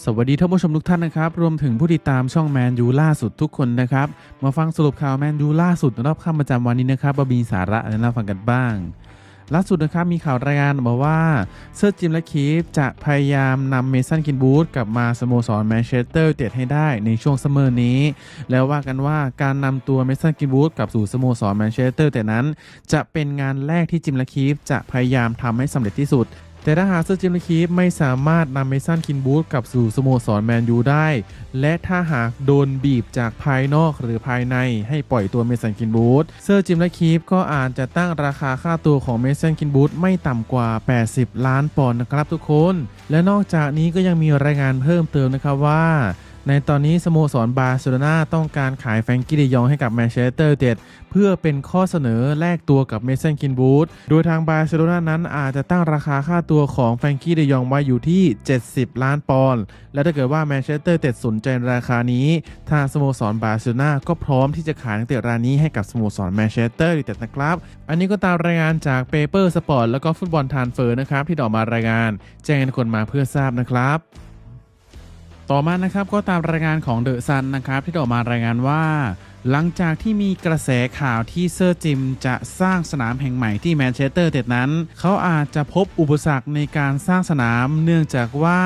สวัสดีท่านผู้ชมทุกท่านนะครับ รวมถึงผู้ติดตามช่องแมนยูล่าสุดทุกคนนะครับ มาฟังสรุปข่าวแมนยูล่าสุดรอบค่ำประจำวันนี้นะครับว่ามีสาระอะน่าฟังกันบ้าง ล่าสุดนะครับมีข่าวรายงานมาว่าเซอร์จิมและคีฟจะพยายามนำเมสันกินบูธกลับมาสโมสรแมนเชสเตอร์เต็ดให้ได้ในช่วงซัมเมอร์นี้ แล้วว่ากันว่าการนำตัวเมสันกินบูธกลับสู่สโมสรแมนเชสเตอร์เต็ดนั้น จะเป็นงานแรกที่จิมและคีฟจะพยายามทำให้สำเร็จที่สุด แต่ถ้าหากเซอร์จิมและคีฟไม่สามารถนำเมสันคินบูธกลับสู่สโมสรแมนยูได้ และถ้าหากโดนบีบจากภายนอกหรือภายในให้ปล่อยตัวเมสันคินบูธเซอร์จิมและคีฟก็อาจจะตั้งราคาค่าตัวของเมสันคินบูธไม่ต่ำกว่า 80 ล้านปอนด์นะครับทุกคน และนอกจากนี้ก็ยังมีรายงานเพิ่มเติมนะครับว่า ในตอนนี้สโมสรบาร์เซโลนาต้องการขายแฟรงกี้เดยองให้กับแมนเชสเตอร์ยูไนเต็ดเพื่อเป็นข้อเสนอแลกตัวกับเมสันคินบูธโดยทางบาร์เซโลนานั้นอาจจะตั้งราคาค่าตัวของแฟรงกี้เดยองไว้อยู่ที่ 70 ล้านปอนด์และถ้าเกิดว่าแมนเชสเตอร์ยูไนเต็ดสนใจราคานี้ ทางสโมสรบาร์เซโลนาก็พร้อมที่จะขายนักเตะรายนี้ให้กับสโมสรแมนเชสเตอร์ยูไนเต็ดนะครับ อันนี้ก็ตามรายงานจากเปเปอร์สปอร์ตแล้วก็ฟุตบอลทานเฟอร์นะครับที่ออกมารายงาน แจ้งให้ทุกคนมาเพื่อทราบนะครับ ต่อมานะครับก็ตามรายงานของเดอะซันนะครับที่ออกมารายงานว่า หลังจากที่มีกระแสข่าวที่เซอร์จิมจะสร้างสนามแห่งใหม่ที่แมนเชสเตอร์เต็ดนั้น เขาอาจจะพบอุปสรรคในการสร้างสนาม เนื่องจากว่า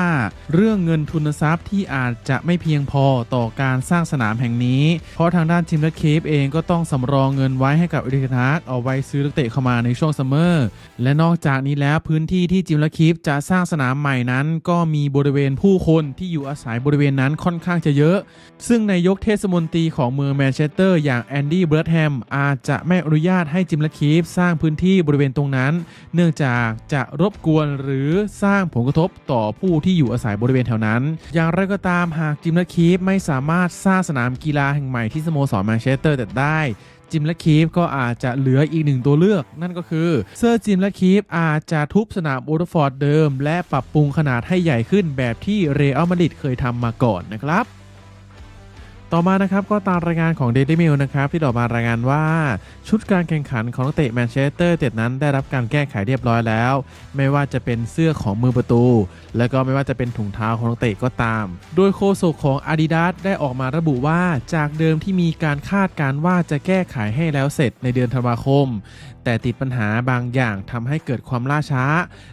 เรื่องเงินทุนทรัพย์ที่อาจจะไม่เพียงพอต่อการสร้างสนามแห่งนี้ เพราะทางด้านจิมและเคฟเองก็ต้องสำรองเงินไว้ให้กับเอริกทาร์กเอาไว้ซื้อนักเตะเข้ามาในช่วงซัมเมอร์ และนอกจากนี้แล้วพื้นที่ที่จิมและเคฟจะสร้างสนามใหม่นั้น ก็มีบริเวณผู้คนที่อยู่อาศัยบริเวณนั้นค่อนข้างจะเยอะ ซึ่งนายกเทศมนตรีของเมืองแมนเชสเตอร์อย่างแอนดี้เบิร์ดแฮมอาจจะไม่อนุญาตให้จิมและคีฟสร้างพื้นที่บริเวณตรงนั้น เนื่องจากจะรบกวนหรือสร้างผลกระทบต่อผู้ที่อยู่อาศัยบริเวณแถวนั้น อย่างไรก็ตามหากจิมและคีฟไม่สามารถสร้างสนามกีฬาแห่งใหม่ที่สโมสรแมนเชสเตอร์ยูไนเต็ดได้จิมและคีฟก็อาจจะเหลืออีกหนึ่งตัวเลือก นั่นก็คือเซอร์จิมและคีฟอาจจะทุบสนามโอลด์ฟอร์ดเดิม และปรับปรุงขนาดให้ใหญ่ขึ้นแบบที่เรอัลมาดริดเคยทำมาก่อนนะครับ ต่อมานะครับก็ตามรายงานของเดลิมิลนะครับที่ออกมารายงานว่า ชุดการแข่งขันของนักเตะแมนเชสเตอร์เต็ดนั้นได้รับการแก้ไขเรียบร้อยแล้ว ไม่ว่าจะเป็นเสื้อของมือประตู และก็ไม่ว่าจะเป็นถุงเท้าของนักเตะก็ตาม โดยโฆษกของ Adidas ได้ออกมาระบุว่าจากเดิมที่มีการคาดการว่าจะแก้ไขให้แล้วเสร็จในเดือนธันวาคม แต่ติดปัญหาบางอย่างทำให้เกิดความล่าช้า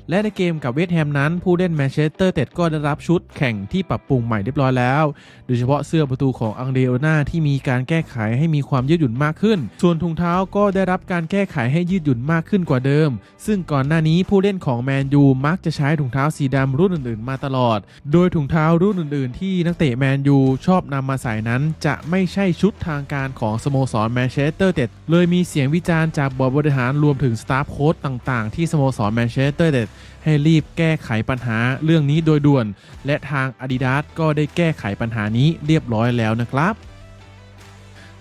และในเกมกับเวสต์แฮมนั้น ผู้เล่นแมนเชสเตอร์เต็ดก็ได้รับชุดแข่งที่ปรับปรุงใหม่เรียบร้อยแล้ว โดยเฉพาะเสื้อประตูของอังเดโอนาที่มีการแก้ไขให้มีความยืดหยุ่นมากขึ้น ส่วนถุงเท้าก็ได้รับการแก้ไขให้ยืดหยุ่นมากขึ้นกว่าเดิม ซึ่งก่อนหน้านี้ผู้เล่นของแมนยูมักจะใช้ถุงเท้าสีดำรุ่นอื่นๆ มาตลอด โดยถุงเท้ารุ่นอื่นๆ ที่นักเตะแมนยูชอบนำมาใส่นั้น จะไม่ใช่ชุดทางการของสโมสรแมนเชสเตอร์เต็ดเลยมีเสียงวิจารณ์จากบอร์ดบริหารรวมถึงสตาฟโค้ชต่างๆ ที่สโมสรแมนเชสเตอร์เต็ด ให้รีบแก้ไขปัญหาเรื่องนี้โดยด่วน และทาง Adidas ก็ได้แก้ไขปัญหานี้เรียบร้อยแล้วนะครับ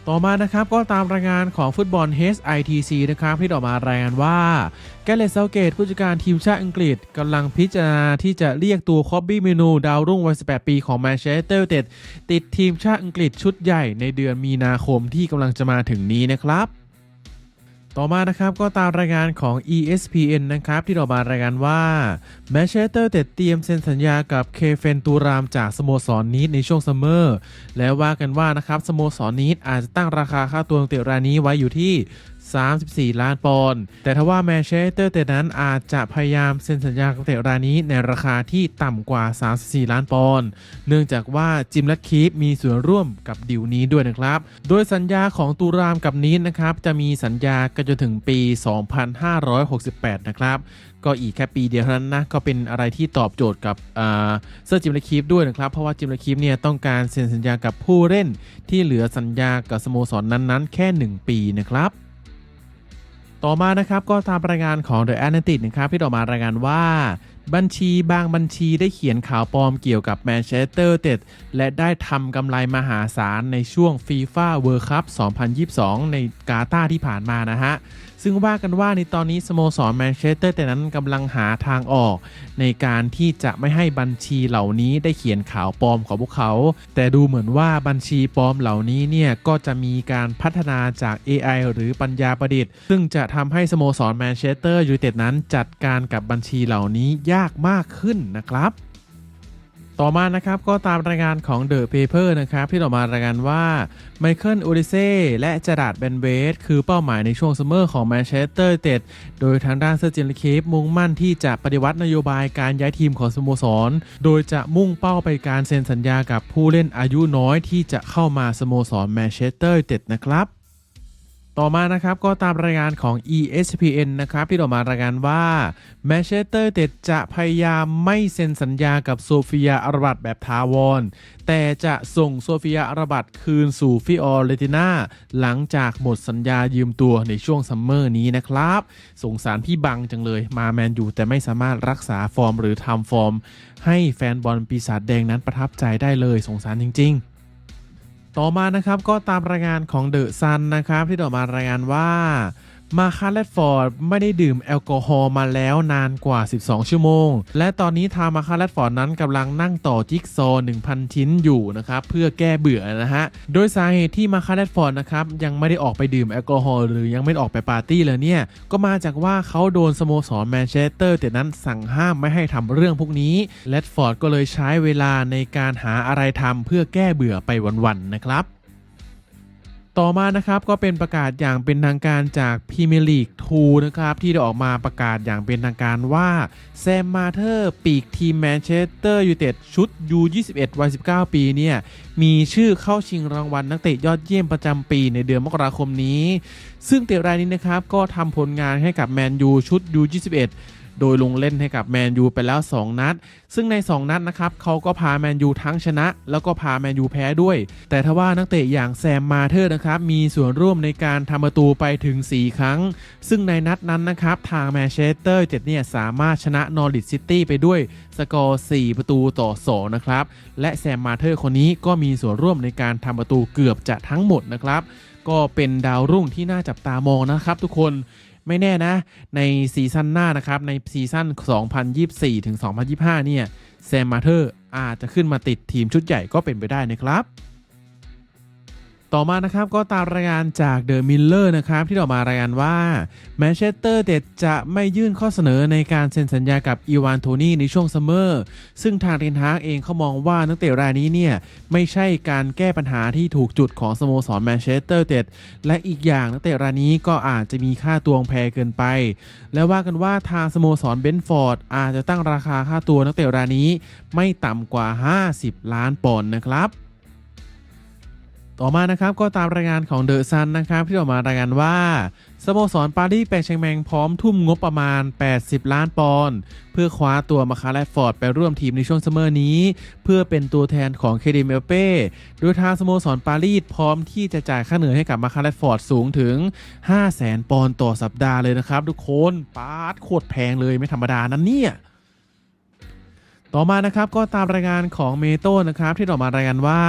ต่อมานะครับก็ตามรายงานของฟุตบอล HITC นะครับที่ออกมารายงานว่าแกเลสเซาเกตผู้จัดการทีมชาติอังกฤษกำลังพิจารณาที่จะเรียกตัวคอบบี้เมนูดาวรุ่งวัย 18 ปีของแมนเชสเตอร์ยูไนเต็ดติดทีมชาติอังกฤษชุดใหญ่ในเดือนมีนาคมที่กำลังจะมาถึงนี้นะครับ ต่อมานะครับก็ตามรายงานของ ESPN นะครับที่ออกมารายงานว่าแมนเชสเตอร์เต็ดเตรียมเซ็นสัญญากับเคเฟนตูรามจากสโมสรนีดในช่วงซัมเมอร์และว่ากันว่านะครับสโมสรนีดอาจจะตั้งราคาค่าตัวนักเตะรายนี้ไว้อยู่ที่ 34 ล้านปอนด์ แต่ทว่าแมนเชสเตอร์เตนั้นอาจจะพยายามเซ็นสัญญากับเตะรายนี้ในราคาที่ต่ำกว่า 34 ล้านปอนด์ เนื่องจากว่าจิมและคีฟมีส่วนร่วมกับดิวนี้ด้วยนะครับ โดยสัญญาของตูรามกับนีดนะครับ จะมีสัญญากันจนถึงปี 2568 นะครับ ก็อีกแค่ปีเดียวเท่านั้นนะ ก็เป็นอะไรที่ตอบโจทย์กับเซอร์จิมและคีฟด้วยนะครับ เพราะว่าจิมและคีฟเนี่ยต้องการเซ็นสัญญากับผู้เล่นที่เหลือสัญญากับสโมสรนั้นๆ แค่ 1 ปีนะครับ ต่อมานะครับก็ตามรายงานของ The Atlantic นะครับที่ต่อมารายงานว่า บัญชีบางบัญชีได้เขียนข่าวปลอมเกี่ยวกับแมนเชสเตอร์เต็ดและได้ทำกำไรมหาศาลในช่วงฟีฟ่าเวิร์คัพ2022 ในกาตาร์ที่ผ่านมานะฮะ ซึ่งว่ากันว่าในตอนนี้สโมสรแมนเชสเตอร์แต่นั้นกำลังหาทางออก ในการที่จะไม่ให้บัญชีเหล่านี้ได้เขียนข่าวปลอมของพวกเขา แต่ดูเหมือนว่าบัญชีปลอมเหล่านี้เนี่ยก็จะมีการพัฒนาจาก AI หรือปัญญาประดิษฐ์ ซึ่งจะทำให้สโมสรแมนเชสเตอร์ยูไนเต็ดนั้นจัดการกับบัญชีเหล่านี้ยากมากขึ้นนะครับ ต่อมานะครับก็ตามรายงานของ The Paper นะครับที่ออกมารายงานว่าไมเคิลโอดิเซ่และจราดแบนเวสคือเป้าหมายในช่วงซัมเมอร์ของแมนเชสเตอร์เต็ดโดยทางด้านเซอร์เจนเคฟมุ่งมั่นที่จะปฏิวัตินโยบายการย้ายทีมของสโมสร โดยจะมุ่งเป้าไปการเซ็นสัญญากับผู้เล่นอายุน้อยที่จะเข้ามาสโมสรแมนเชสเตอร์เต็ดนะครับ ต่อมานะครับก็ตามรายงานของ ESPN นะครับที่ออกมารายงานว่าแมนเชสเตอร์เตดจะพยายามไม่เซ็นสัญญากับโซเฟียอารบัตแบบทาวอนแต่จะส่งโซเฟียอารบัตคืนสู่ฟิออเรติน่าหลังจากหมดสัญญายืมตัวในช่วงซัมเมอร์นี้นะครับ สงสารพี่บังจังเลยมาแมนยูแต่ไม่สามารถรักษาฟอร์มหรือทำฟอร์ม ให้แฟนบอลปีศาจแดงนั้นประทับใจได้เลยสงสารจริง ๆ ต่อมานะครับก็ตามรายงานของเดอะซันนะครับที่ออกมารายงานว่า มาคาเลตฟอร์ดไม่ได้ดื่มแอลกอฮอล์มาแล้วนานกว่า 12 ชั่วโมง และตอนนี้ทางมาคาเลตฟอร์ดนั้นกำลังนั่งต่อจิ๊กซอว์1,000 ชิ้นอยู่นะครับเพื่อแก้เบื่อนะฮะ โดยสาเหตุที่มาคาเลตฟอร์ดนะครับยังไม่ได้ออกไปดื่มแอลกอฮอล์หรือยังไม่ออกไปปาร์ตี้เลยเนี่ย ก็มาจากว่าเขาโดนสโมสรแมนเชสเตอร์แต่นั้นสั่งห้ามไม่ให้ทำเรื่องพวกนี้เลดฟอร์ดก็เลยใช้เวลาในการหาอะไรทำเพื่อแก้เบื่อไปวันๆนะครับ ต่อมานะครับก็เป็นประกาศอย่างเป็นทางการจากพรีเมียร์ลีก2นะครับที่ได้ออกมาประกาศอย่างเป็นทางการว่าแซมมาเธอร์ปีกทีมแมนเชสเตอร์ยูไนเต็ดชุด U21 วัย 19 ปีเนี่ยมีชื่อเข้าชิงรางวัลนักเตะยอดเยี่ยมประจำปีในเดือนมกราคมนี้ ซึ่งเตะรายนี้นะครับก็ทำผลงานให้กับแมนยูชุด U21 โดยลงเล่นให้กับแมนยูไปแล้ว 2 นัด ซึ่งใน 2 นัดนะครับเขาก็พาแมนยูทั้งชนะ แล้วก็พาแมนยูแพ้ด้วย แต่ทว่านักเตะอย่างแซมมาเธอร์นะครับมีส่วนร่วมในการทำประตูไปถึง 4 ครั้ง ซึ่งในนัดนั้นนะครับทางแมนเชสเตอร์เจ็ดเนี่ยสามารถชนะนอริทซิตี้ไปด้วยสกอร์ 4 ประตูต่อ 2 นะครับ และแซมมาเธอร์คนนี้ก็มีส่วนร่วมในการทำประตูเกือบจะทั้งหมดนะครับ ก็เป็นดาวรุ่งที่น่าจับตามองนะครับทุกคน ไม่แน่นะ ในซีซั่นหน้านะครับ ในซีซั่น 2024 ถึง 2025 เนี่ยแซมมาเธอร์อาจจะขึ้นมาติดทีมชุดใหญ่ก็เป็นไปได้นะครับ ต่อมานะครับก็ตามรายงานจากเดอะมิลเลอร์นะครับที่ออกมารายงานว่าแมนเชสเตอร์เด็ดจะไม่ยื่นข้อเสนอในการเซ็นสัญญากับอีวานโทนี่ในช่วงซัมเมอร์ ซึ่งทางเทนฮากเองเขามองว่านักเตะรายนี้เนี่ยไม่ใช่การแก้ปัญหาที่ถูกจุดของสโมสรแมนเชสเตอร์เด็ดและอีกอย่างนักเตะรายนี้ก็อาจจะมีค่าตัวแพงเกินไป และว่ากันว่าทางสโมสรเบนฟอร์ดอาจจะตั้งราคาค่าตัวนักเตะรายนี้ ไม่ต่ำกว่า 50 ล้านปอนด์นะครับ ต่อมานะครับก็ตามรายงานของเดอะซันนะครับที่ออกมารายงานว่าสโมสรปารีสแปงเชงแมงพร้อมทุ่มงบประมาณ 80 ล้านปอนด์เพื่อคว้าตัวมาคาแลดฟอร์ดไปร่วมทีมในช่วงซัมเมอร์นี้ เพื่อเป็นตัวแทนของเคเดเมเป้โดยทางสโมสรปารีสพร้อมที่จะจ่ายค่าเหนื่อยให้กับมาคาแลดฟอร์ดสูงถึง 500,000 ปอนด์ต่อสัปดาห์เลยนะครับ ทุกคนปาดโคตรแพงเลยไม่ธรรมดานั้นเนี่ย ต่อมานะครับก็ตามรายงานของเมโต้นะครับที่ออกมารายงานว่า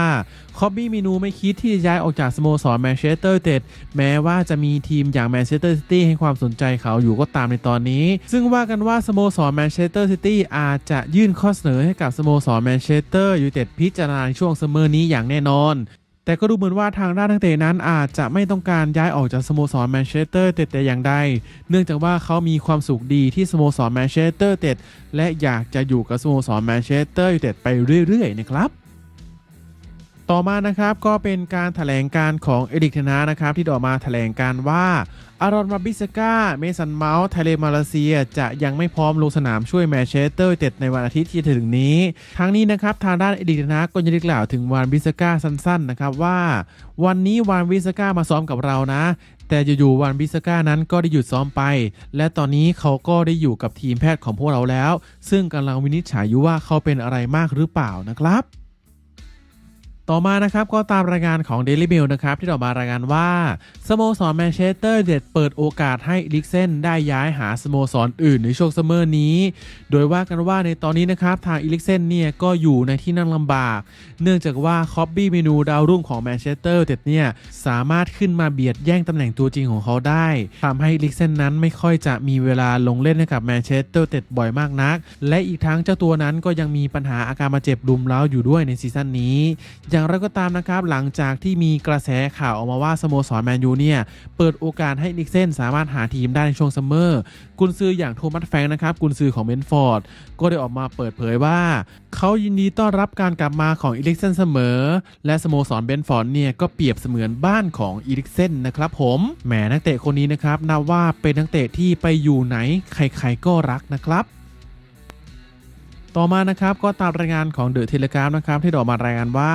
คอบบี้มินูไม่คิดที่จะย้ายออกจากสโมสรแมนเชสเตอร์เต็ดแม้ว่าจะมีทีมอย่างแมนเชสเตอร์ซิตี้ให้ความสนใจเขาอยู่ก็ตามในตอนนี้ ซึ่งว่ากันว่าสโมสรแมนเชสเตอร์ซิตี้อาจจะยื่นข้อเสนอให้กับสโมสรแมนเชสเตอร์ยูไนเต็ดพิจารณาในช่วงซัมเมอร์นี้อย่างแน่นอน แต่ก็ดูเหมือนว่าทางด้านนักเตะนั้นอาจจะไม่ต้องการย้ายออกจากสโมสรแมนเชสเตอร์เต็ดแต่อย่างใด เนื่องจากว่าเขามีความสุขดีที่สโมสรแมนเชสเตอร์เต็ดและอยากจะอยู่กับสโมสรแมนเชสเตอร์เต็ดไปเรื่อยๆนะครับ ต่อมานะครับก็เป็นการถแถลงการของเอริกเทนานะครับที่ออกมาแถลงการว่าอารอนมาบิสกาเมสันเมาส์ไทเลมาเลเซีย จะยังไม่พร้อมลงสนามช่วยแมนเชสเตอร์เต็ดในวันอาทิตย์ที่จะถึงนี้ ทั้งนี้นะครับทางด้านเอริกนาก็ยังได้กล่าวถึงวานบิสกาสั้นๆนะครับว่า วันนี้วานบิสกามาซ้อมกับเรานะ แต่อยู่ๆวานบิสกานั้นก็ได้หยุดซ้อมไป และตอนนี้เขาก็ได้อยู่กับทีมแพทย์ของพวกเราแล้ว ซึ่งกำลังวินิจฉัยอยู่ว่าเขาเป็นอะไรมากหรือเปล่านะครับ ต่อมานะครับก็ตามรายงานของ Daily Mail นะครับที่ออกมารายงานว่าสโมสรแมนเชสเตอร์เด็ดเปิดโอกาสให้ลิกเซนได้ย้ายหาสโมสรออื่นในช่วงซัมเมอร์นี้ โดยว่ากันว่าในตอนนี้นะครับทางอิลิกเซนเนี่ยก็อยู่ในที่นั่งลำบาก เนื่องจากว่าคอบบี้เมนูดาวรุ่งของแมนเชสเตอร์เด็ดเนี่ยสามารถขึ้นมาเบียดแย่งตำแหน่งตัวจริงของเขาได้ทำให้อิลิกเซนนั้นไม่ค่อยจะมีเวลาลงเล่นให้กับแมนเชสเตอร์เด็ดบ่อยมากนัก และอีกทั้งเจ้าตัวนั้นก็ยังมีปัญหาอาการบาดเจ็บรุมเร้าอยู่ด้วยในซีซั่นนี้อย่างไรก็ตามนะครับ หลังจากที่มีกระแสข่าวออกมาว่าสโมสรแมนยูเนี่ย เปิดโอกาสให้นิกเซนสามารถหาทีมได้ในช่วงซัมเมอร์ กุนซืออย่างโทมัสแฟงนะครับ กุนซือของเบนฟอร์ด ก็ได้ออกมาเปิดเผยว่า เขายินดีต้อนรับการกลับมาของอีลิกเซนเสมอ และสโมสรเบนฟอร์ดเนี่ย ก็เปรียบเสมือนบ้านของอีลิกเซนนะครับผมแหมนักเตะคนนี้นะครับนับว่าเป็นนักเตะที่ไปอยู่ไหนใครๆก็รักนะครับ ต่อมานะครับก็ตามรายงานของเดอะเทเลกราฟนะครับที่ดออกมารายงานว่า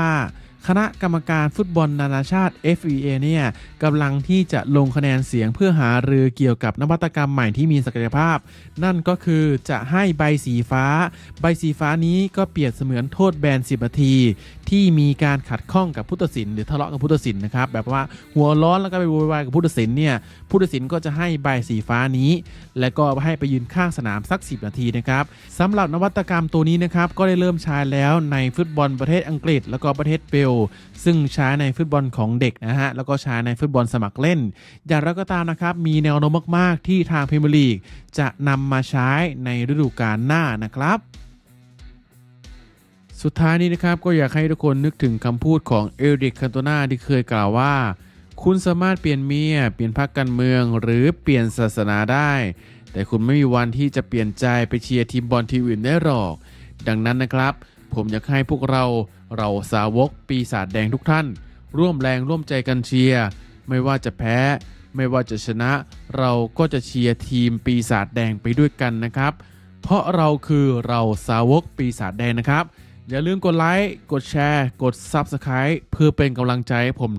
คณะกรรมการฟุตบอลนานาชาติ FEA เนี่ยกำลังที่จะลงคะแนนเสียงเพื่อหารือเกี่ยวกับนวัตกรรมใหม่ที่มีศักยภาพ นั่นก็คือจะให้ใบสีฟ้า ใบสีฟ้านี้ก็เปรียบเสมือนโทษแบน 10 นาที ที่มีการขัดข้องกับผู้ตัดสิน หรือทะเลาะกับผู้ตัดสินนะครับแบบว่าหัวร้อนแล้วก็ไปโวยวายกับผู้ตัดสินเนี่ยผู้ตัดสินก็จะให้ใบสีฟ้านี้ และก็ให้ไปยืนข้างสนามสัก 10 นาทีนะครับสำหรับนวัตกรรมตัวนี้นะครับก็ได้เริ่มใช้แล้วในฟุตบอลประเทศอังกฤษ แล้วก็ประเทศเบล ซึ่งใช้ในฟุตบอลของเด็กนะฮะ แล้วก็ใช้ในฟุตบอลสมัครเล่น อย่างไรก็ตามนะครับ มีแนวโน้มมาก ๆ ที่ทางพรีเมียร์ลีกจะนำมาใช้ในฤดูกาลหน้านะครับสุดท้ายนี้นะครับก็อยากให้ทุกคนนึกถึงคำพูดของเอริกคันโตนาที่เคยกล่าวว่า คุณสามารถเปลี่ยนเมีย เปลี่ยนพรรคการเมืองหรือเปลี่ยนศาสนาได้ แต่คุณไม่มีวันที่จะเปลี่ยนใจไปเชียร์ทีมบอลทีมอื่นได้หรอก ดังนั้นนะครับ ผมอยากให้พวกเราเราสาวกปีศาจแดงทุกท่าน ร่วมแรงร่วมใจกันเชียร์ไม่ว่าจะแพ้ ไม่ว่าจะชนะ เราก็จะเชียร์ทีมปีศาจแดงไปด้วยกันนะครับ เพราะเราคือเราสาวกปีศาจแดงนะครับ อย่าลืมกดไลค์กดแชร์ กด Subscribe เพื่อเป็นกำลังใจให้ผม